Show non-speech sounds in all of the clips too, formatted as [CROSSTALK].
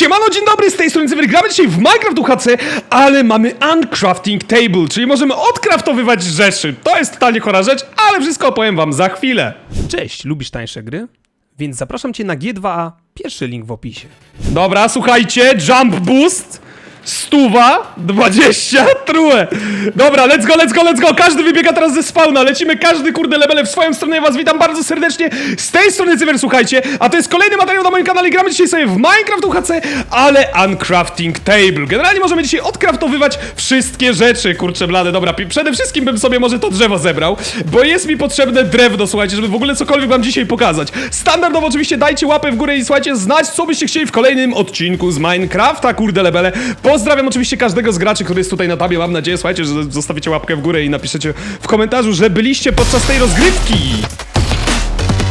Siemano, dzień dobry, z tej strony Cyber. Gramy dzisiaj w Minecraft UHC, ale mamy Uncrafting Table, czyli możemy odkraftowywać rzeczy. To jest totalnie chora rzecz, ale wszystko opowiem wam za chwilę. Cześć, lubisz tańsze gry? Więc zapraszam cię na G2A, pierwszy link w opisie. Dobra, słuchajcie, Jump Boost, stuwa, 20, true. Dobra, let's go, let's go, let's go, każdy wybiega teraz ze spawna, lecimy każdy kurde lebele w swoją stronę, ja was witam bardzo serdecznie z tej strony Cyber, słuchajcie, a to jest kolejny materiał na moim kanale, gramy dzisiaj sobie w Minecraft UHC, ale Uncrafting Table. Generalnie możemy dzisiaj odkraftowywać wszystkie rzeczy, kurczę blade, dobra, przede wszystkim bym sobie może to drzewo zebrał, bo jest mi potrzebne drewno, słuchajcie, żeby w ogóle cokolwiek wam dzisiaj pokazać. Standardowo oczywiście dajcie łapę w górę i słuchajcie, znać co byście chcieli w kolejnym odcinku z Minecrafta, kurde lebele. Pozdrawiam oczywiście każdego z graczy, który jest tutaj na tabie, mam nadzieję, słuchajcie, że zostawicie łapkę w górę i napiszecie w komentarzu, że byliście podczas tej rozgrywki.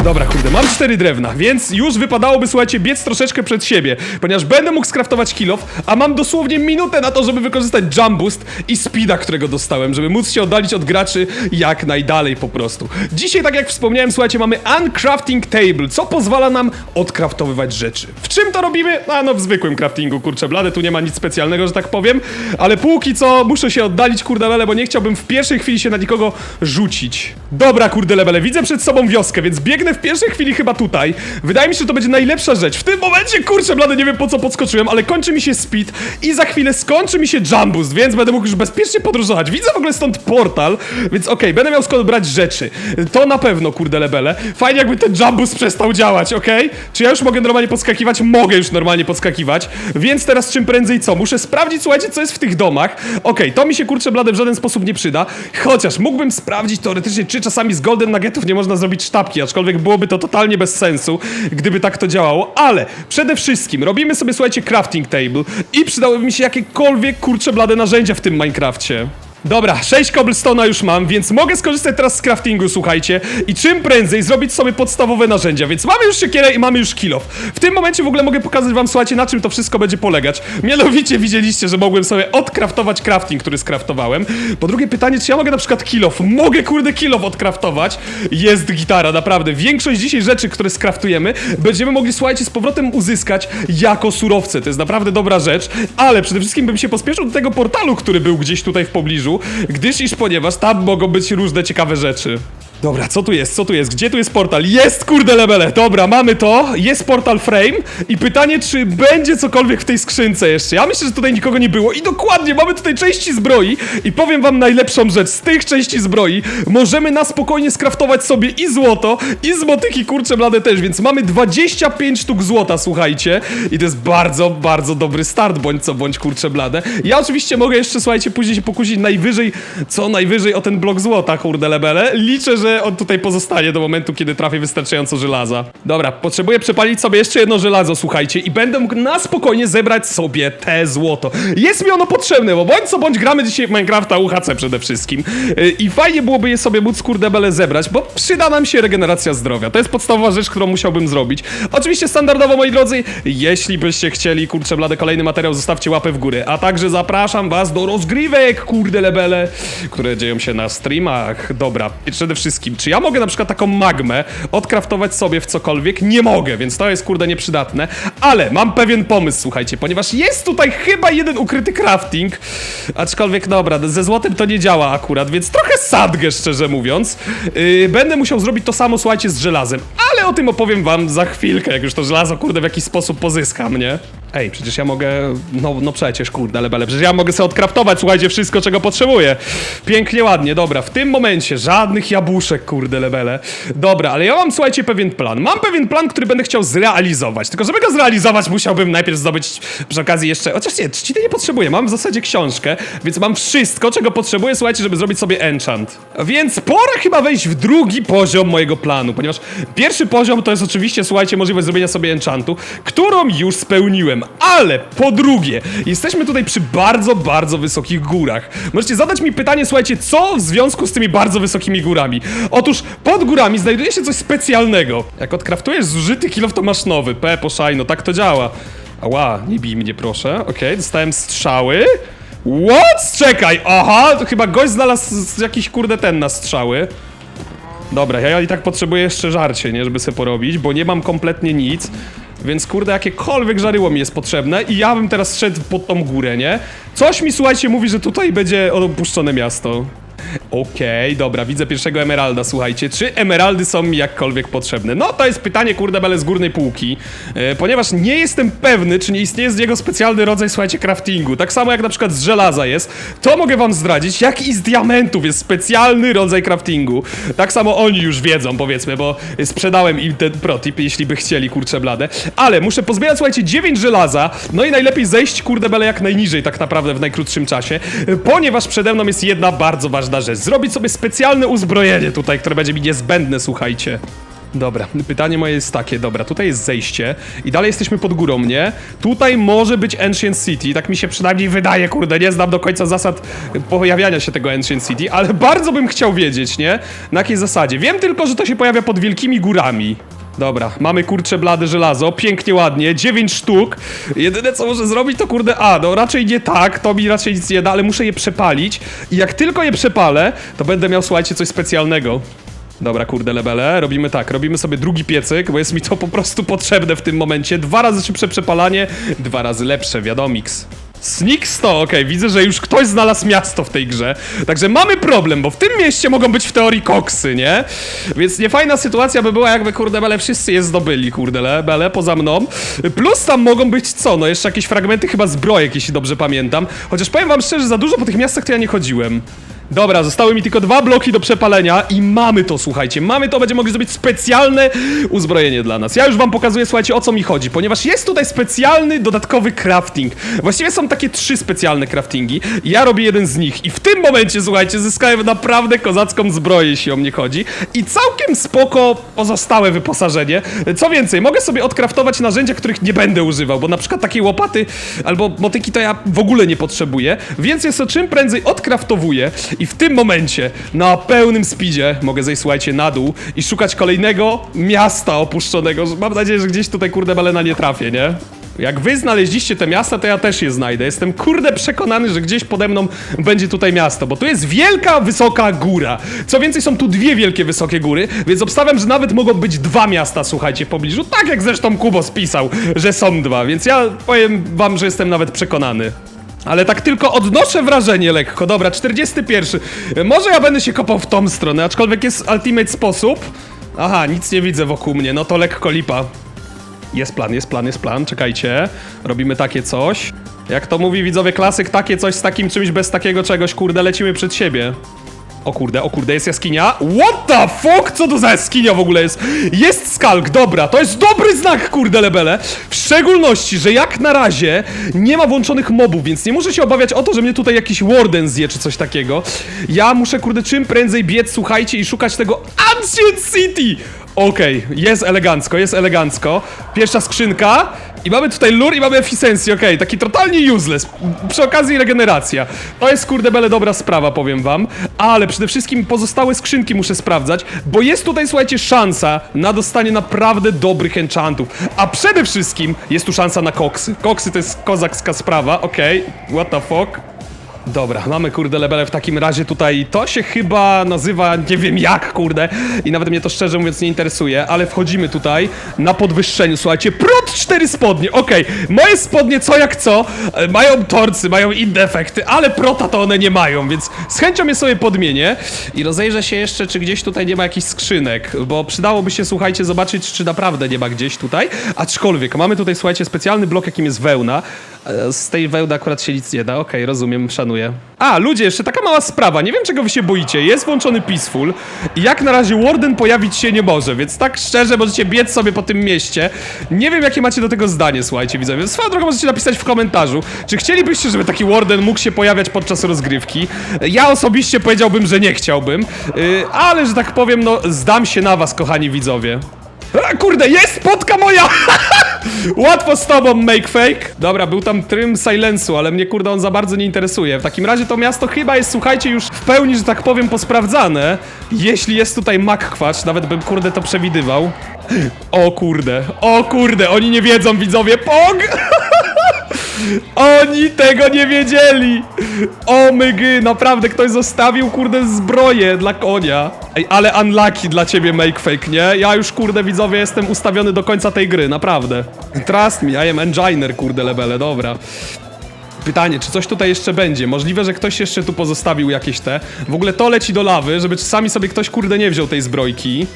Dobra, kurde, mam cztery drewna, więc już wypadałoby, słuchajcie, biec troszeczkę przed siebie, ponieważ będę mógł skraftować kilof, a mam dosłownie minutę na to, żeby wykorzystać jump boost i speeda, którego dostałem, żeby móc się oddalić od graczy jak najdalej po prostu. Dzisiaj, tak jak wspomniałem, słuchajcie, mamy Uncrafting Table, co pozwala nam odkraftowywać rzeczy. W czym to robimy? A no, w zwykłym craftingu, kurczę, blade, tu nie ma nic specjalnego, że tak powiem, ale póki co muszę się oddalić, kurde bo nie chciałbym w pierwszej chwili się na nikogo rzucić. Dobra, kurde widzę przed sobą wioskę, więc biegnę w pierwszej chwili chyba tutaj. Wydaje mi się, że to będzie najlepsza rzecz. W tym momencie, kurczę blade, nie wiem po co podskoczyłem, ale kończy mi się speed i za chwilę skończy mi się jump boost, więc będę mógł już bezpiecznie podróżować. Widzę w ogóle stąd portal, więc okej, będę miał skąd brać rzeczy. To na pewno, kurde lebele. Fajnie jakby ten jump boost przestał działać, okej? Czy ja już mogę normalnie podskakiwać? Mogę już normalnie podskakiwać, więc teraz czym prędzej co? Muszę sprawdzić, słuchajcie, co jest w tych domach. Okej, to mi się kurczę blade w żaden sposób nie przyda, chociaż mógłbym sprawdzić teoretycznie, czy czasami z golden nuggetów nie można zrobić sztabki, aczkolwiek byłoby to totalnie bez sensu, gdyby tak to działało, ale przede wszystkim robimy sobie, słuchajcie, crafting table i przydałyby mi się jakiekolwiek kurcze blade narzędzia w tym Minecrafcie. Dobra, 6 cobblestone'a już mam, więc mogę skorzystać teraz z craftingu, słuchajcie, i czym prędzej zrobić sobie podstawowe narzędzia, więc mamy już siekierę i mamy już kill W tym momencie w ogóle mogę pokazać wam, słuchajcie, na czym to wszystko będzie polegać. Mianowicie widzieliście, że mogłem sobie odkraftować crafting, który skraftowałem. Po drugie pytanie, czy ja mogę na przykład kill Mogę, kurde, kill odkraftować. Jest gitara, naprawdę. Większość dzisiaj rzeczy, które skraftujemy, będziemy mogli, słuchajcie, z powrotem uzyskać jako surowce. To jest naprawdę dobra rzecz, ale przede wszystkim bym się pospieszył do tego portalu, który był gdzieś tutaj w pobliżu, gdyż iż ponieważ tam mogą być różne ciekawe rzeczy. Dobra, co tu jest? Co tu jest? Gdzie tu jest portal? Jest, kurde lebele! Dobra, mamy to. Jest portal frame i pytanie, czy będzie cokolwiek w tej skrzynce jeszcze. Ja myślę, że tutaj nikogo nie było i dokładnie, mamy tutaj części zbroi i powiem wam najlepszą rzecz. Z tych części zbroi możemy na spokojnie skraftować sobie i złoto, i z motyki, kurcze blade też, więc mamy 25 sztuk złota, słuchajcie. I to jest bardzo, bardzo dobry start, bądź co, bądź kurcze blade. Ja oczywiście mogę jeszcze, słuchajcie, później się pokusić najwyżej, co najwyżej o ten blok złota, kurde lebele. Liczę, że on tutaj pozostanie do momentu, kiedy trafię wystarczająco żelaza. Dobra, potrzebuję przepalić sobie jeszcze jedno żelazo, słuchajcie, i będę mógł na spokojnie zebrać sobie te złoto. Jest mi ono potrzebne, bo bądź co bądź gramy dzisiaj w Minecrafta UHC przede wszystkim. Yy, I fajnie byłoby je sobie móc kurde bele zebrać, bo przyda nam się regeneracja zdrowia. To jest podstawowa rzecz, którą musiałbym zrobić. Oczywiście standardowo, moi drodzy, jeśli byście chcieli, kurczę blade, kolejny materiał, zostawcie łapę w górę. A także zapraszam was do rozgrywek, kurde lebele, które dzieją się na streamach. Dobra, przede wszystkim, czy ja mogę na przykład taką magmę odkraftować sobie w cokolwiek? Nie mogę, więc to jest kurde nieprzydatne. Ale mam pewien pomysł, słuchajcie, ponieważ jest tutaj chyba jeden ukryty crafting. Aczkolwiek dobra, ze złotem to nie działa akurat, więc trochę sadgę, szczerze mówiąc. Yy, będę musiał zrobić to samo, słuchajcie, z żelazem. Ale o tym opowiem wam za chwilkę, jak już to żelazo, kurde, w jakiś sposób pozyskam, nie? Ej, przecież ja mogę. No, no przecież, kurde, ale bele. Przecież ja mogę sobie odkraftować, słuchajcie, wszystko, czego potrzebuję. Pięknie, ładnie, dobra. W tym momencie żadnych jabłuszek, kurde, lebele. Dobra, ale ja mam, słuchajcie, pewien plan. Mam pewien plan, który będę chciał zrealizować. Tylko, żeby go zrealizować, musiałbym najpierw zdobyć przy okazji jeszcze. Chociaż nie, trzciny nie potrzebuję. Mam w zasadzie książkę, więc mam wszystko, czego potrzebuję, słuchajcie, żeby zrobić sobie enchant. Więc pora chyba wejść w drugi poziom mojego planu, ponieważ pierwszy poziom to jest oczywiście, słuchajcie, możliwość zrobienia sobie enchantu, którą już spełniłem. Ale po drugie, jesteśmy tutaj przy bardzo, bardzo wysokich górach. Możecie zadać mi pytanie, słuchajcie, co w związku z tymi bardzo wysokimi górami? Otóż pod górami znajduje się coś specjalnego. Jak odkraftujesz zużyty kilof, to masz nowy. P, poszajno, tak to działa. Ała, nie bij mnie proszę. Okej, dostałem strzały. What? Czekaj, aha, to chyba gość znalazł jakiś kurde ten na strzały. Dobra, ja i tak potrzebuję jeszcze żarcie, nie, żeby sobie porobić, bo nie mam kompletnie nic. Więc kurde, jakiekolwiek żaryło mi jest potrzebne i ja bym teraz szedł pod tą górę, nie? Coś mi, słuchajcie, mówi, że tutaj będzie opuszczone miasto. Okej, dobra, widzę pierwszego emeralda, słuchajcie. Czy emeraldy są mi jakkolwiek potrzebne? No, to jest pytanie, kurde, bele z górnej półki. E, ponieważ nie jestem pewny, czy nie istnieje z niego specjalny rodzaj, słuchajcie, craftingu. Tak samo jak na przykład z żelaza jest. To mogę wam zdradzić, jak i z diamentów jest specjalny rodzaj craftingu. Tak samo oni już wiedzą, powiedzmy, bo sprzedałem im ten protip, jeśli by chcieli, kurczę blade. Ale muszę pozbierać, słuchajcie, 9 żelaza, no i najlepiej zejść, kurde, bele jak najniżej, tak naprawdę, w najkrótszym czasie, e, ponieważ przede mną jest jedna bardzo ważna rzecz. Zrobić sobie specjalne uzbrojenie tutaj, które będzie mi niezbędne, słuchajcie. Dobra, pytanie moje jest takie, dobra, tutaj jest zejście i dalej jesteśmy pod górą, nie? Tutaj może być Ancient City, tak mi się przynajmniej wydaje, kurde, nie znam do końca zasad pojawiania się tego Ancient City, ale bardzo bym chciał wiedzieć, nie? Na jakiej zasadzie. Wiem tylko, że to się pojawia pod wielkimi górami. Dobra, mamy kurcze blade żelazo, pięknie, ładnie, 9 sztuk. Jedyne co muszę zrobić to kurde, a no raczej nie tak, to mi raczej nic nie da, ale muszę je przepalić i jak tylko je przepalę, to będę miał, słuchajcie, coś specjalnego. Dobra, kurde lebele, robimy tak, robimy sobie drugi piecyk, bo jest mi to po prostu potrzebne w tym momencie. Dwa razy szybsze przepalanie, dwa razy lepsze, wiadomiks. Sneak 100, okej, widzę, że już ktoś znalazł miasto w tej grze. Także mamy problem, bo w tym mieście mogą być w teorii koksy, nie? Więc niefajna sytuacja by była, jakby kurde bele wszyscy je zdobyli, kurde le, bele, poza mną. Plus tam mogą być co? No jeszcze jakieś fragmenty chyba zbrojek, jeśli dobrze pamiętam. Chociaż powiem wam szczerze, za dużo po tych miastach to ja nie chodziłem. Dobra, zostały mi tylko dwa bloki do przepalenia i mamy to, słuchajcie, mamy to, będziemy mogli zrobić specjalne uzbrojenie dla nas. Ja już wam pokazuję, słuchajcie, o co mi chodzi, ponieważ jest tutaj specjalny, dodatkowy crafting. Właściwie są takie trzy specjalne craftingi ja robię jeden z nich i w tym momencie, słuchajcie, zyskałem naprawdę kozacką zbroję, jeśli o mnie chodzi i całkiem spoko pozostałe wyposażenie. Co więcej, mogę sobie odkraftować narzędzia, których nie będę używał, bo na przykład takiej łopaty albo motyki to ja w ogóle nie potrzebuję, więc jest to czym prędzej odkraftowuję i w tym momencie na pełnym speedzie mogę zejść, słuchajcie, na dół i szukać kolejnego miasta opuszczonego. Mam nadzieję, że gdzieś tutaj, kurde, balena nie trafię, nie? Jak wy znaleźliście te miasta, to ja też je znajdę. Jestem kurde przekonany, że gdzieś pode mną będzie tutaj miasto, bo tu jest wielka, wysoka góra. Co więcej, są tu dwie wielkie, wysokie góry, więc obstawiam, że nawet mogą być dwa miasta, słuchajcie, w pobliżu. Tak jak zresztą Kubo spisał, że są dwa, więc ja powiem wam, że jestem nawet przekonany. Ale tak tylko odnoszę wrażenie lekko. Dobra, 41. Może ja będę się kopał w tą stronę, aczkolwiek jest ultimate sposób. Aha, nic nie widzę wokół mnie, no to lekko lipa. Jest plan, jest plan, jest plan, czekajcie. Robimy takie coś. Jak to mówi widzowie klasyk, takie coś z takim czymś bez takiego czegoś, kurde, lecimy przed siebie. O kurde, o kurde, jest jaskinia. What the fuck? Co to za jaskinia w ogóle jest? Jest skalk, dobra, to jest dobry znak, kurde lebele. W szczególności, że jak na razie nie ma włączonych mobów, więc nie muszę się obawiać o to, że mnie tutaj jakiś warden zje czy coś takiego. Ja muszę, kurde, czym prędzej biec, słuchajcie, i szukać tego Ancient City! Okej, jest elegancko, jest elegancko. Pierwsza skrzynka. I mamy tutaj lure i mamy efficiency, okej, taki totalnie useless. Przy okazji regeneracja. To jest kurde bele dobra sprawa, powiem wam. Ale przede wszystkim pozostałe skrzynki muszę sprawdzać, bo jest tutaj, słuchajcie, szansa na dostanie naprawdę dobrych enchantów. A przede wszystkim jest tu szansa na koksy. Koksy to jest kozakska sprawa, okej, what the fuck. Dobra, mamy kurde lebele w takim razie tutaj. To się chyba nazywa nie wiem jak, kurde. I nawet mnie to szczerze mówiąc nie interesuje, ale wchodzimy tutaj na podwyższeniu. Słuchajcie, prot 4 spodnie. Okej, moje spodnie co jak co, e, mają torcy, mają inne efekty, ale prota to one nie mają, więc z chęcią je sobie podmienię i rozejrzę się jeszcze, czy gdzieś tutaj nie ma jakichś skrzynek, bo przydałoby się, słuchajcie, zobaczyć, czy naprawdę nie ma gdzieś tutaj. Aczkolwiek, mamy tutaj, słuchajcie, specjalny blok, jakim jest wełna. E, Z tej wełny akurat się nic nie da, okej, rozumiem, szanuję. A, ludzie, jeszcze taka mała sprawa, nie wiem czego wy się boicie, jest włączony Peaceful i jak na razie Warden pojawić się nie może, więc tak szczerze możecie biec sobie po tym mieście. Nie wiem jakie macie do tego zdanie, słuchajcie widzowie. Swoją drogą możecie napisać w komentarzu, czy chcielibyście, żeby taki Warden mógł się pojawiać podczas rozgrywki. Ja osobiście powiedziałbym, że nie chciałbym, yy, ale że tak powiem, no zdam się na was, kochani widzowie. A, kurde, jest spotka moja! [LAUGHS] Łatwo z tobą, make fake. Dobra, był tam trym silensu, ale mnie kurde on za bardzo nie interesuje. W takim razie to miasto chyba jest, słuchajcie, już w pełni, że tak powiem, posprawdzane. Jeśli jest tutaj makkwacz, nawet bym kurde to przewidywał. O kurde, o kurde, oni nie wiedzą, widzowie, pog! [LAUGHS] Oni tego nie wiedzieli! O mygy, naprawdę ktoś zostawił kurde zbroję dla konia. Ej, ale unlucky dla ciebie make fake, nie? Ja już kurde widzowie jestem ustawiony do końca tej gry, naprawdę. Trust me, I am engineer kurde lebele, dobra. Pytanie, czy coś tutaj jeszcze będzie? Możliwe, że ktoś jeszcze tu pozostawił jakieś te. W ogóle to leci do lawy, żeby czasami sobie ktoś kurde nie wziął tej zbrojki.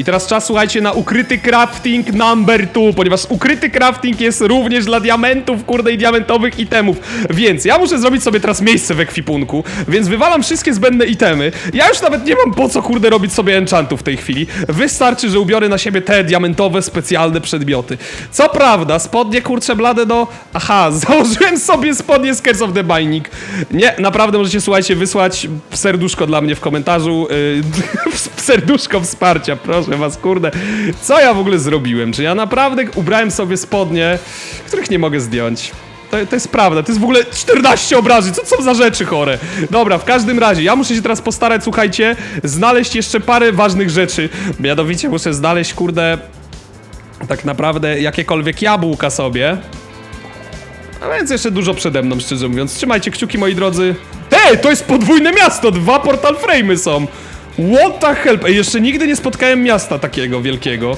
I teraz czas, słuchajcie, na ukryty crafting number 2, ponieważ ukryty crafting jest również dla diamentów, kurde, i diamentowych itemów. Więc ja muszę zrobić sobie teraz miejsce w ekwipunku, więc wywalam wszystkie zbędne itemy. Ja już nawet nie mam po co, kurde, robić sobie enchantów w tej chwili. Wystarczy, że ubiorę na siebie te diamentowe, specjalne przedmioty. Co prawda, spodnie, kurcze, blade do... Aha, [LAUGHS] założyłem sobie spodnie z Curse of the Binding. Nie, naprawdę możecie, słuchajcie, wysłać serduszko dla mnie w komentarzu. Yy, [LAUGHS] serduszko wsparcia, proszę was, kurde. Co ja w ogóle zrobiłem? Czy ja naprawdę ubrałem sobie spodnie, których nie mogę zdjąć? To, to jest prawda, to jest w ogóle 14 obrażeń, co są za rzeczy chore? Dobra, w każdym razie, ja muszę się teraz postarać, słuchajcie, znaleźć jeszcze parę ważnych rzeczy. Mianowicie muszę znaleźć, kurde, tak naprawdę jakiekolwiek jabłka sobie. A więc jeszcze dużo przede mną, szczerze mówiąc. Trzymajcie kciuki, moi drodzy. Ej, to jest podwójne miasto! Dwa portal frame'y są! What the hell? Ej, jeszcze nigdy nie spotkałem miasta takiego wielkiego.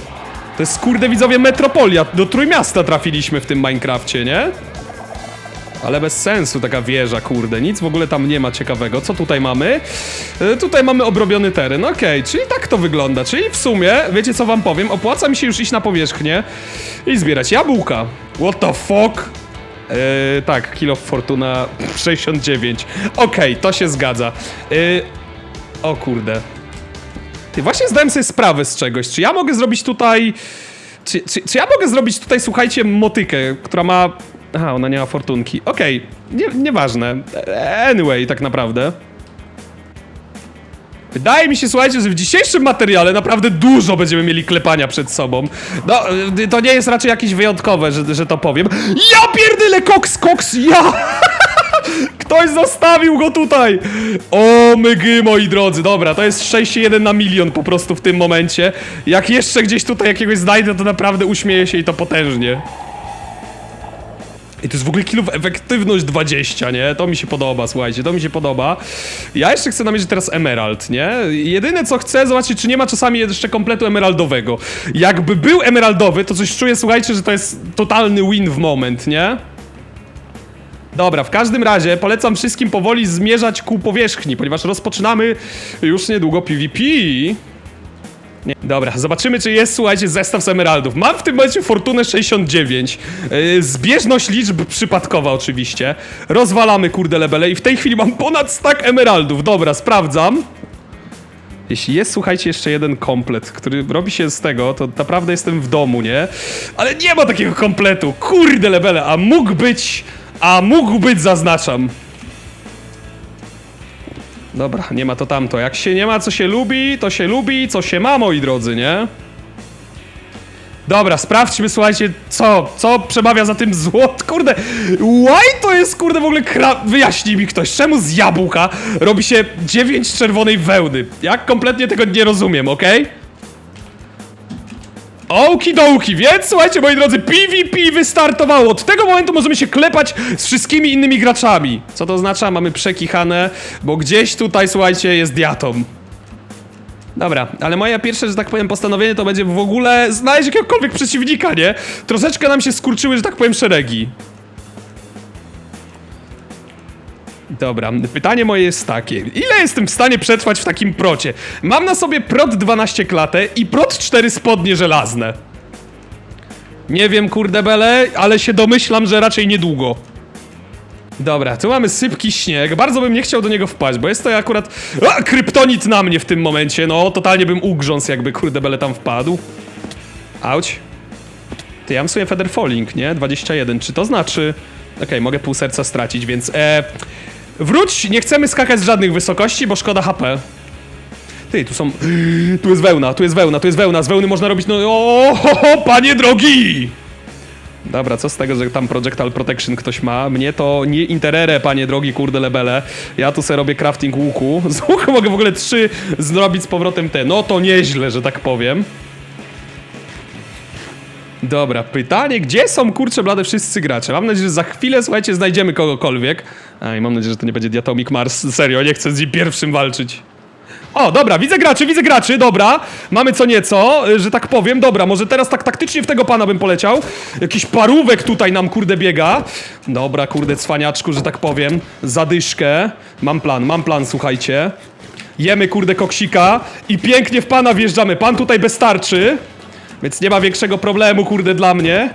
To jest, kurde, widzowie, metropolia. Do Trójmiasta trafiliśmy w tym Minecrafcie, nie? Ale bez sensu taka wieża, kurde, nic w ogóle tam nie ma ciekawego. Co tutaj mamy? E, tutaj mamy obrobiony teren, okej, czyli tak to wygląda. Czyli w sumie, wiecie co wam powiem, opłaca mi się już iść na powierzchnię i zbierać jabłka. What the fuck? Eee, tak, Kill of Fortuna 69. Okej, to się zgadza. Eee, o kurde. Ty, właśnie zdałem sobie sprawę z czegoś. Czy ja mogę zrobić tutaj... Czy, czy, czy ja mogę zrobić tutaj, słuchajcie, motykę, która ma... Aha, ona nie ma fortunki. Okej, nie, nieważne. Anyway, tak naprawdę. Wydaje mi się, słuchajcie, że w dzisiejszym materiale naprawdę dużo będziemy mieli klepania przed sobą. No, to nie jest raczej jakieś wyjątkowe, że, że to powiem. Ja pierdyle, koks, koks, ja! [LAUGHS] Ktoś zostawił go tutaj! O mygy, moi drodzy, dobra, to jest 6-1 na milion po prostu w tym momencie. Jak jeszcze gdzieś tutaj jakiegoś znajdę, to naprawdę uśmieję się i to potężnie. I to jest w ogóle kilów efektywność 20, nie? To mi się podoba, słuchajcie, to mi się podoba. Ja jeszcze chcę namierzyć teraz emerald, nie? Jedyne co chcę, zobaczyć, czy nie ma czasami jeszcze kompletu emeraldowego. Jakby był emeraldowy, to coś czuję, słuchajcie, że to jest totalny win w moment, nie? Dobra, w każdym razie polecam wszystkim powoli zmierzać ku powierzchni, ponieważ rozpoczynamy już niedługo PvP. Nie. Dobra, zobaczymy, czy jest, słuchajcie, zestaw z emeraldów. Mam w tym momencie fortunę 69. Yy, zbieżność liczb przypadkowa, oczywiście. Rozwalamy, kurde, lebele i w tej chwili mam ponad stack emeraldów. Dobra, sprawdzam. Jeśli jest, słuchajcie, jeszcze jeden komplet, który robi się z tego, to naprawdę jestem w domu, nie? Ale nie ma takiego kompletu. Kurde, lebele, a mógł być... A mógł być, zaznaczam. Dobra, nie ma to tamto. Jak się nie ma, co się lubi, to się lubi, co się ma, moi drodzy, nie? Dobra, sprawdźmy, słuchajcie, co, co przemawia za tym złot, kurde, why to jest, kurde, w ogóle kra... Mi ktoś, czemu z jabłka robi się 9 czerwonej wełny? Ja kompletnie tego nie rozumiem, okej? Okidoki, więc słuchajcie, moi drodzy, PvP wystartowało. Od tego momentu możemy się klepać z wszystkimi innymi graczami. Co to oznacza? Mamy przekichane, bo gdzieś tutaj, słuchajcie, jest diatom. Dobra, ale moje pierwsze, że tak powiem, postanowienie to będzie w ogóle znaleźć jakiegokolwiek przeciwnika, nie? Troszeczkę nam się skurczyły, że tak powiem, szeregi. Dobra, pytanie moje jest takie. Ile jestem w stanie przetrwać w takim procie? Mam na sobie prot 12 klatę i prot 4 spodnie żelazne. Nie wiem, kurde bele, ale się domyślam, że raczej niedługo. Dobra, tu mamy sypki śnieg. Bardzo bym nie chciał do niego wpaść, bo jest to akurat... A, kryptonit na mnie w tym momencie. No, totalnie bym ugrząsł, jakby kurde bele tam wpadł. Auć. Ty, ja mam sobie feather falling, nie? 21. Czy to znaczy... Okej, mogę pół serca stracić, więc... E... Wróć, nie chcemy skakać z żadnych wysokości, bo szkoda HP. Ty, tu są... [GASPS] Tu jest wełna, tu jest wełna, tu jest wełna. Z wełny można robić... No... O, ho, ho, panie drogi! Dobra, co z tego, że tam Projectile Protection ktoś ma? Mnie to nie interere, panie drogi, kurde lebele. Ja tu sobie robię crafting łuku. [LAUGHS] Z łuku mogę w ogóle trzy zrobić z powrotem te. No to nieźle, że tak powiem. Dobra, pytanie, gdzie są kurcze blade wszyscy gracze? Mam nadzieję, że za chwilę, słuchajcie, znajdziemy kogokolwiek. A i mam nadzieję, że to nie będzie Diatomic Mars. Serio, nie chcę z nim pierwszym walczyć. O, dobra, widzę graczy, widzę graczy, dobra. Mamy co nieco, y, że tak powiem. Dobra, może teraz tak taktycznie w tego pana bym poleciał. Jakiś parówek tutaj nam, kurde, biega. Dobra, kurde, cwaniaczku, że tak powiem. Zadyszkę. Mam plan, mam plan, słuchajcie. Jemy, kurde, koksika i pięknie w pana wjeżdżamy. Pan tutaj bez tarczy, więc nie ma większego problemu, kurde, dla mnie.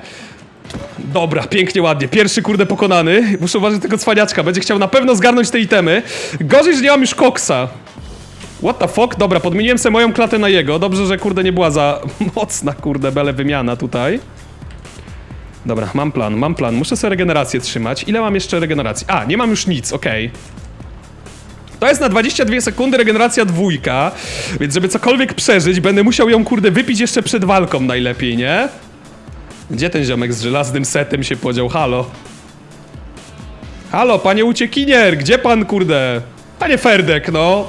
Dobra, pięknie, ładnie. Pierwszy, kurde, pokonany. Muszę uważać tego cwaniaczka. Będzie chciał na pewno zgarnąć te itemy. Gorzej, że nie mam już koksa. What the fuck? Dobra, podmieniłem sobie moją klatę na jego. Dobrze, że kurde nie była za [LAUGHS] mocna, kurde, bele wymiana tutaj. Dobra, mam plan, mam plan. Muszę sobie regenerację trzymać. Ile mam jeszcze regeneracji? A, nie mam już nic, okej. To jest na 22 sekundy regeneracja dwójka, więc żeby cokolwiek przeżyć, będę musiał ją, kurde, wypić jeszcze przed walką najlepiej, nie? Gdzie ten ziomek z żelaznym setem się podział? Halo? Halo, panie uciekinier, gdzie pan, kurde? Panie Ferdek, no.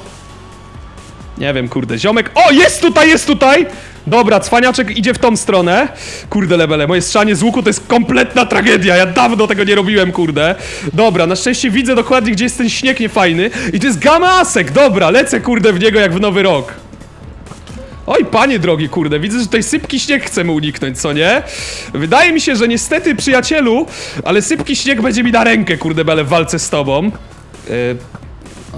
Nie wiem, kurde, ziomek... O, jest tutaj, jest tutaj! Dobra, cwaniaczek idzie w tą stronę. Kurde, lebele, moje strzanie z łuku to jest kompletna tragedia. Ja dawno tego nie robiłem, kurde. Dobra, na szczęście widzę dokładnie, gdzie jest ten śnieg niefajny. I to jest gamasek, dobra, lecę, kurde, w niego jak w nowy rok. Oj, panie drogi, kurde, widzę, że tutaj sypki śnieg chcemy uniknąć, co nie? Wydaje mi się, że niestety, przyjacielu, ale sypki śnieg będzie mi na rękę, kurde, bele, w walce z tobą. Yy,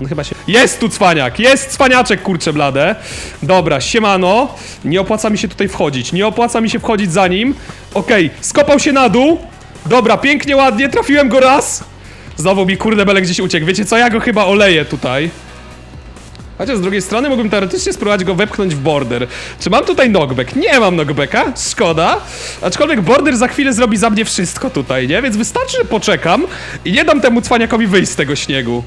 on chyba się... Jest tu cwaniak! Jest cwaniaczek, kurcze blade. Dobra, siemano. Nie opłaca mi się tutaj wchodzić. Nie opłaca mi się wchodzić za nim. Okej, skopał się na dół. Dobra, pięknie, ładnie. Trafiłem go raz. Znowu mi, kurde, bele gdzieś uciekł. Wiecie co? Ja go chyba oleję tutaj. Chociaż z drugiej strony mógłbym teoretycznie spróbować go wepchnąć w border. Czy mam tutaj knockback? Nie mam knockbacka, szkoda. Aczkolwiek border za chwilę zrobi za mnie wszystko tutaj, nie? Więc wystarczy, że poczekam i nie dam temu cwaniakowi wyjść z tego śniegu.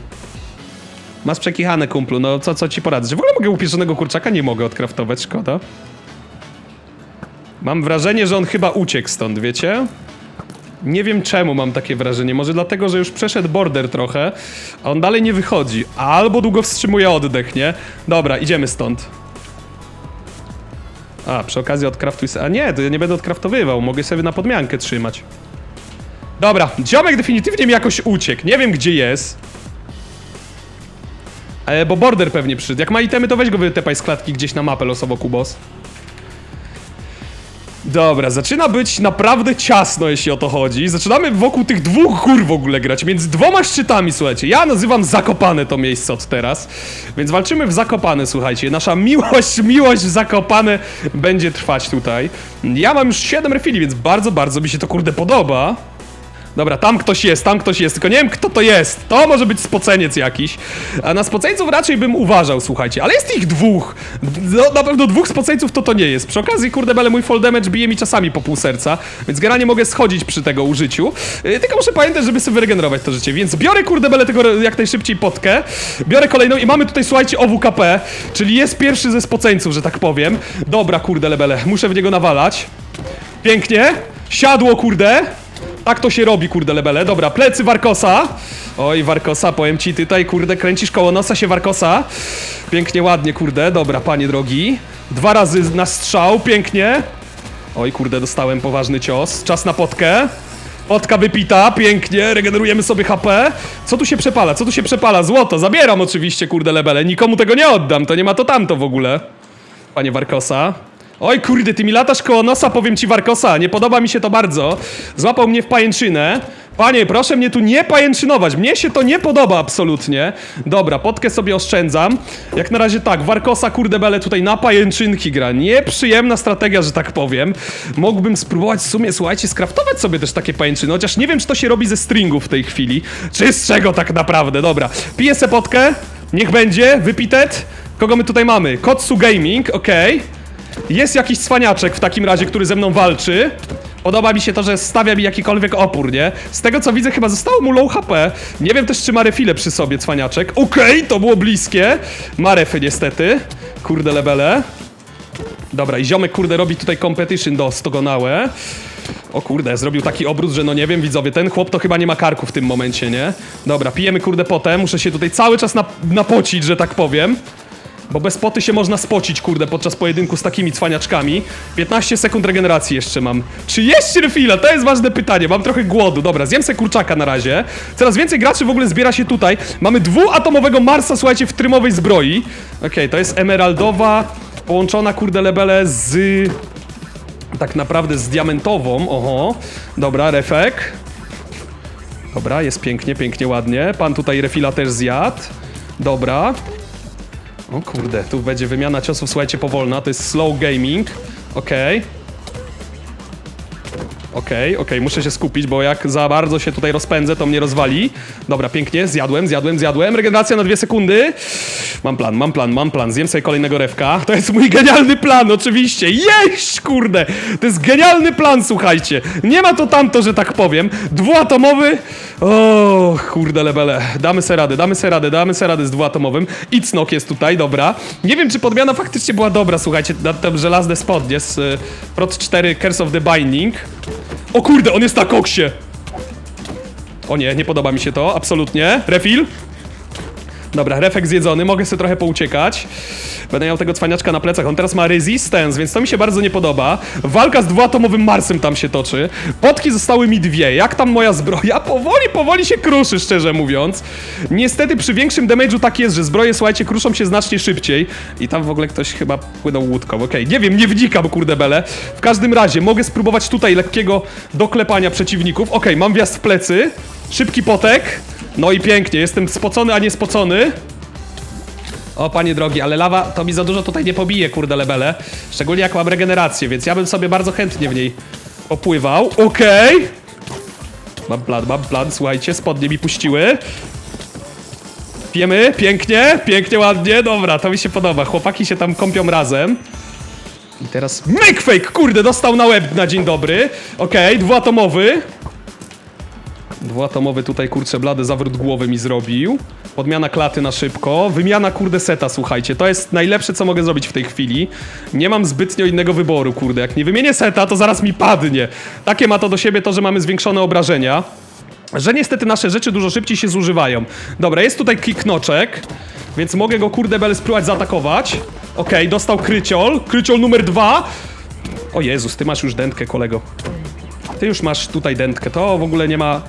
Masz przekichane, kumplu, no co, co ci poradzę? W ogóle mogę upieczonego kurczaka? Nie mogę odkraftować, szkoda. Mam wrażenie, że on chyba uciekł stąd, wiecie? Nie wiem czemu mam takie wrażenie. Może dlatego, że już przeszedł border trochę, a on dalej nie wychodzi. Albo długo wstrzymuje oddech, nie? Dobra, idziemy stąd. A, przy okazji odkraftuj se... A nie, to ja nie będę odkraftowywał. Mogę sobie na podmiankę trzymać. Dobra, dziomek definitywnie mi jakoś uciekł. Nie wiem, gdzie jest. E, bo border pewnie przyszedł. Jak ma itemy, to weź go wytepaj z klatki gdzieś na mapę losowo, Kubos. Dobra, zaczyna być naprawdę ciasno, jeśli o to chodzi. Zaczynamy wokół tych dwóch gór w ogóle grać, między dwoma szczytami, słuchajcie. Ja nazywam Zakopane to miejsce od teraz, więc walczymy w Zakopane, słuchajcie. Nasza miłość, miłość w Zakopane będzie trwać tutaj. Ja mam już 7 refili, więc bardzo, bardzo mi się to kurde podoba. Dobra, tam ktoś jest, tam ktoś jest, tylko nie wiem kto to jest. To może być spoceniec jakiś. A na spoceńców raczej bym uważał, słuchajcie, ale jest ich dwóch. No, na pewno dwóch spoceńców to to nie jest. Przy okazji, kurde bele, mój fall damage bije mi czasami po pół serca, więc generalnie mogę schodzić przy tego użyciu. Yy, tylko muszę pamiętać, żeby sobie wyregenerować to życie, więc biorę, kurde bele, tego jak najszybciej potkę. Biorę kolejną i mamy tutaj, słuchajcie, OWKP, czyli jest pierwszy ze spoceńców, że tak powiem. Dobra, kurde lebele, muszę w niego nawalać. Pięknie. Siadło, kurde. Tak to się robi, kurde lebele. Dobra, plecy Warkosa. Oj, Warkosa, powiem ci, tutaj, kurde, kręcisz koło nosa się Warkosa. Pięknie, ładnie, kurde. Dobra, panie drogi. Dwa razy na strzał, pięknie. Oj, kurde, dostałem poważny cios. Czas na potkę. Potka wypita, pięknie, regenerujemy sobie HP. Co tu się przepala? Co tu się przepala? Złoto, zabieram oczywiście, kurde lebele. Nikomu tego nie oddam, to nie ma to tamto w ogóle. Panie Warkosa. Oj kurde, ty mi latasz koło nosa, powiem ci Warkosa, nie podoba mi się to bardzo. Złapał mnie w pajęczynę. Panie, proszę mnie tu nie pajęczynować, mnie się to nie podoba absolutnie. Dobra, potkę sobie oszczędzam. Jak na razie tak, Warkosa kurde bele tutaj na pajęczynki gra. Nieprzyjemna strategia, że tak powiem. Mógłbym spróbować w sumie, słuchajcie, skraftować sobie też takie pajęczyny, chociaż nie wiem, czy to się robi ze stringów w tej chwili, czy z czego tak naprawdę. Dobra, piję se potkę, niech będzie, wypitet. Kogo my tutaj mamy? Kotsu Gaming, okej. Jest jakiś cwaniaczek w takim razie, który ze mną walczy. Podoba mi się to, że stawia mi jakikolwiek opór, nie? Z tego co widzę, chyba zostało mu low HP. Nie wiem też, czy ma refile przy sobie, cwaniaczek. Okej, to było bliskie. Ma refy niestety. Kurde lebele. Dobra, i ziomek, kurde, robi tutaj competition do Stogonałe. O kurde, zrobił taki obrót, że no nie wiem, widzowie, ten chłop to chyba nie ma karku w tym momencie, nie? Dobra, pijemy, kurde, potem. Muszę się tutaj cały czas nap napocić, że tak powiem. Bo bez poty się można spocić, kurde, podczas pojedynku z takimi cwaniaczkami. 15 sekund regeneracji jeszcze mam. Czy jest refila? To jest ważne pytanie. Mam trochę głodu. Dobra, zjem se kurczaka na razie. Coraz więcej graczy w ogóle zbiera się tutaj. Mamy dwuatomowego Marsa, słuchajcie, w trymowej zbroi. Okej, to jest emeraldowa, połączona, kurde, lebele z... Tak naprawdę z diamentową. Oho. Dobra, refek. Dobra, jest pięknie, pięknie, ładnie. Pan tutaj refila też zjadł. Dobra. O kurde, tu będzie wymiana ciosów, słuchajcie, powolna. To jest slow gaming. Okej. Okej, okej, muszę się skupić, bo jak za bardzo się tutaj rozpędzę, to mnie rozwali. Dobra, pięknie, zjadłem, zjadłem, zjadłem. Regeneracja na dwie sekundy. Mam plan, mam plan, mam plan. Zjem sobie kolejnego rewka. To jest mój genialny plan, oczywiście. Jeść, kurde! To jest genialny plan, słuchajcie. Nie ma to tamto, że tak powiem. Dwuatomowy. O, kurde lebele. Damy se radę, damy se radę, damy se radę z dwuatomowym. Icnok jest tutaj, dobra. Nie wiem, czy podmiana faktycznie była dobra, słuchajcie, na te żelazne spodnie z y, Prot 4 Curse of the Binding. O kurde, on jest na koksie! O nie, nie podoba mi się to, absolutnie. Refill? Dobra, refek zjedzony, mogę sobie trochę pouciekać. Będę miał tego cwaniaczka na plecach. On teraz ma resistance, więc to mi się bardzo nie podoba. Walka z dwuatomowym Marsem tam się toczy. Potki zostały mi dwie. Jak tam moja zbroja? [LAUGHS] Powoli, powoli się kruszy, szczerze mówiąc. Niestety przy większym damage'u tak jest, że zbroje, słuchajcie, kruszą się znacznie szybciej. I tam w ogóle ktoś chyba płynął łódką. Okej, nie wiem, nie wnikam, kurde bele. W każdym razie, mogę spróbować tutaj lekkiego doklepania przeciwników. Okej, mam wjazd w plecy. Szybki potek. No i pięknie, jestem spocony, a nie spocony. O, panie drogi, ale lawa to mi za dużo tutaj nie pobije, kurde lebele. Szczególnie jak mam regenerację, więc ja bym sobie bardzo chętnie w niej popływał. Okej. Mam plan, mam plan, słuchajcie, spodnie mi puściły. Pijemy, pięknie, pięknie, ładnie, dobra, to mi się podoba. Chłopaki się tam kąpią razem. I teraz make fake, kurde, dostał na łeb na dzień dobry. Okej, dwuatomowy. Dwuatomowy tutaj, kurczę, blady zawrót głowy mi zrobił. Podmiana klaty na szybko. Wymiana, kurde, seta, słuchajcie. To jest najlepsze, co mogę zrobić w tej chwili. Nie mam zbytnio innego wyboru, kurde. Jak nie wymienię seta, to zaraz mi padnie. Takie ma to do siebie to, że mamy zwiększone obrażenia. Że niestety nasze rzeczy dużo szybciej się zużywają. Dobra, jest tutaj kiknoczek, więc mogę go, kurde, bel spróbować zaatakować. Okej, dostał kryciol. Kryciol numer dwa. O Jezus, ty masz już dętkę, kolego. Ty już masz tutaj dętkę, to w ogóle nie ma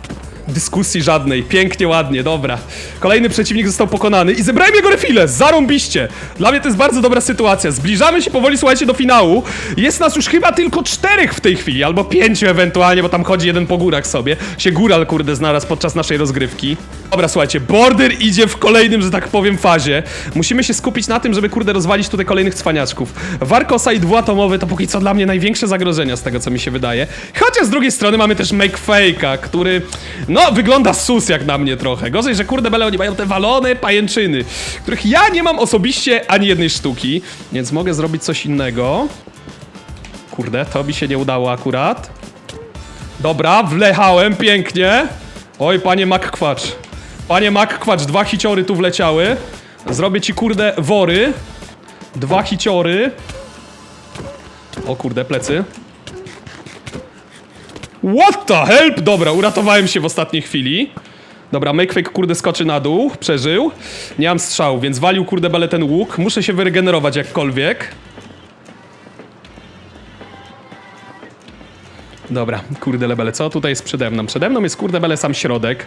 dyskusji żadnej. Pięknie, ładnie, dobra. Kolejny przeciwnik został pokonany i zebrałem jego refile, zarąbiście. Dla mnie to jest bardzo dobra sytuacja. Zbliżamy się powoli, słuchajcie, do finału. Jest nas już chyba tylko czterech w tej chwili, albo pięciu ewentualnie, bo tam chodzi jeden po górach sobie. Się góral, kurde, znalazł podczas naszej rozgrywki. Dobra, słuchajcie, Border idzie w kolejnym, że tak powiem, fazie. Musimy się skupić na tym, żeby, kurde, rozwalić tutaj kolejnych cwaniaczków. Warkosa i dwuatomowy to póki co dla mnie największe zagrożenia z tego, co mi się wydaje. Chociaż z drugiej strony mamy też Make Fake'a, który, no, wygląda sus jak na mnie trochę. Gorzej, że kurde, bele, oni mają te walone pajęczyny, których ja nie mam osobiście ani jednej sztuki, więc mogę zrobić coś innego. Kurde, to mi się nie udało akurat. Dobra, wlechałem, pięknie. Oj, panie Makkwacz. Panie Makkwacz, dwa hiciory tu wleciały. Zrobię ci, kurde, wory. Dwa hiciory. O kurde, plecy. What the help? Dobra, uratowałem się w ostatniej chwili. Dobra, Makefake kurde skoczy na dół, przeżył. Nie mam strzału, więc walił kurde bele ten łuk. Muszę się wyregenerować jakkolwiek. Dobra, kurde lebele, co tutaj jest przede mną? Przede mną jest kurde sam środek.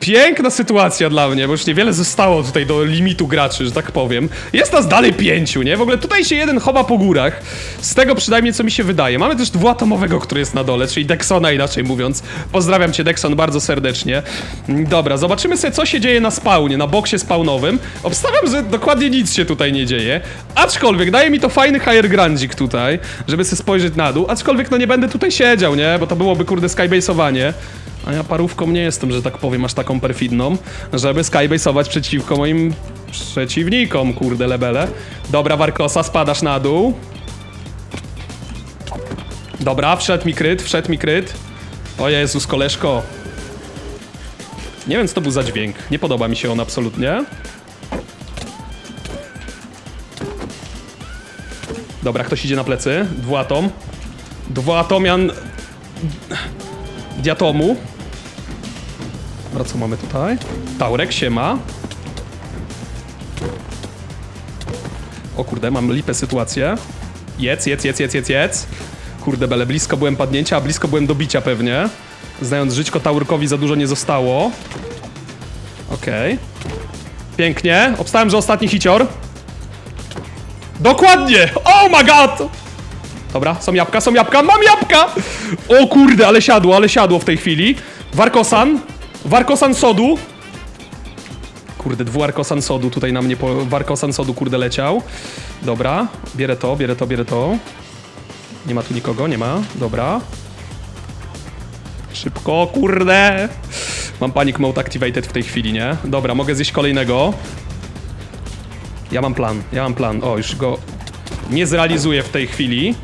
Piękna sytuacja dla mnie, bo już niewiele zostało tutaj do limitu graczy, że tak powiem. Jest nas dalej pięciu, nie? W ogóle tutaj się jeden chowa po górach. Z tego przynajmniej co mi się wydaje. Mamy też dwuatomowego, który jest na dole, czyli Dexona inaczej mówiąc. Pozdrawiam cię Dexon bardzo serdecznie. Dobra, zobaczymy sobie co się dzieje na spawnie, na boksie spawnowym. Obstawiam, że dokładnie nic się tutaj nie dzieje. Aczkolwiek daje mi to fajny higher grandzik tutaj, żeby sobie spojrzeć na dół. Aczkolwiek no nie będę tutaj siedział, nie? Bo to byłoby kurde skybase'owanie. A ja parówką nie jestem, że tak powiem, aż taką perfidną, żeby skybase'ować przeciwko moim przeciwnikom, kurde lebele. Dobra, Warkosa, spadasz na dół. Dobra, wszedł mi kryt, wszedł mi kryt. O Jezus, koleżko. Nie wiem, co to był za dźwięk. Nie podoba mi się on absolutnie. Dobra, ktoś idzie na plecy. Dwuatom. Dwuatomian... Diatomu. Dobra, co mamy tutaj? Taurek, siema. O kurde, mam lipę sytuację. Jedz, jedz, jedz, jedz, jedz, jedz. Kurde bele, blisko byłem padnięcia, a blisko byłem do bicia pewnie. Znając żyćko Taurkowi za dużo nie zostało. Okej. Pięknie. Obstałem, że ostatni hicior. Dokładnie! Oh my god! Dobra, są jabłka, są jabłka, mam jabłka! O kurde, ale siadło, ale siadło w tej chwili. Warkosan. Warkosan sodu. Kurde, dwuarkosan sodu tutaj na mnie po... Warkosan sodu, kurde, leciał. Dobra, bierę to, bierę to, bierę to. Nie ma tu nikogo, nie ma. Dobra. Szybko, kurde! Mam panic mode activated w tej chwili, nie? Dobra, mogę zjeść kolejnego. Ja mam plan, ja mam plan. O, już go nie zrealizuję w tej chwili.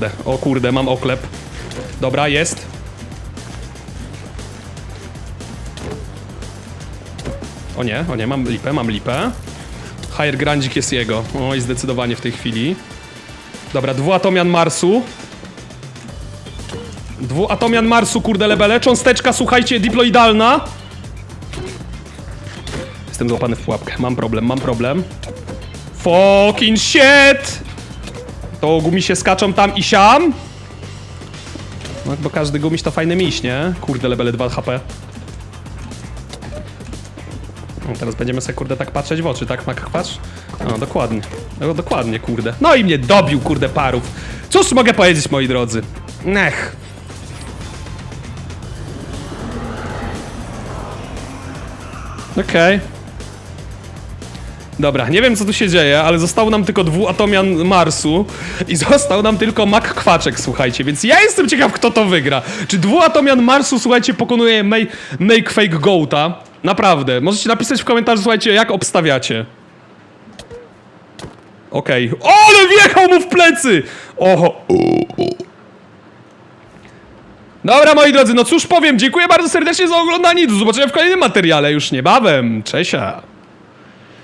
Kurde, o kurde, mam oklep. Dobra, jest. O nie, o nie, mam lipę, mam lipę. Higher Grandzik jest jego. Oj, zdecydowanie w tej chwili. Dobra, dwuatomian Marsu. Dwuatomian Marsu, kurde lebele. Cząsteczka, słuchajcie, diploidalna. Jestem złapany w pułapkę. Mam problem, mam problem. Fucking shit! To gumisie skaczą tam i siam. No, bo każdy gumiś to fajny miś, nie? Kurde, lebele 2 HP. No, teraz będziemy sobie, kurde, tak patrzeć w oczy, tak, Makwacz? No, dokładnie. No, dokładnie, kurde. No i mnie dobił, kurde, parów. Cóż mogę powiedzieć, moi drodzy? Nech. Okej. Dobra, nie wiem co tu się dzieje, ale został nam tylko dwuatomian Marsu i [LAUGHS] został nam tylko Mak Kwaczek, słuchajcie, więc ja jestem ciekaw, kto to wygra. Czy dwuatomian Marsu, słuchajcie, pokonuje Make, make Fake Goata? Naprawdę, możecie napisać w komentarzu, słuchajcie, jak obstawiacie. Okej. O, ale wjechał mu w plecy! Oho. Dobra, moi drodzy, no cóż powiem, dziękuję bardzo serdecznie za oglądanie do zobaczenia w kolejnym materiale już niebawem. Cześć!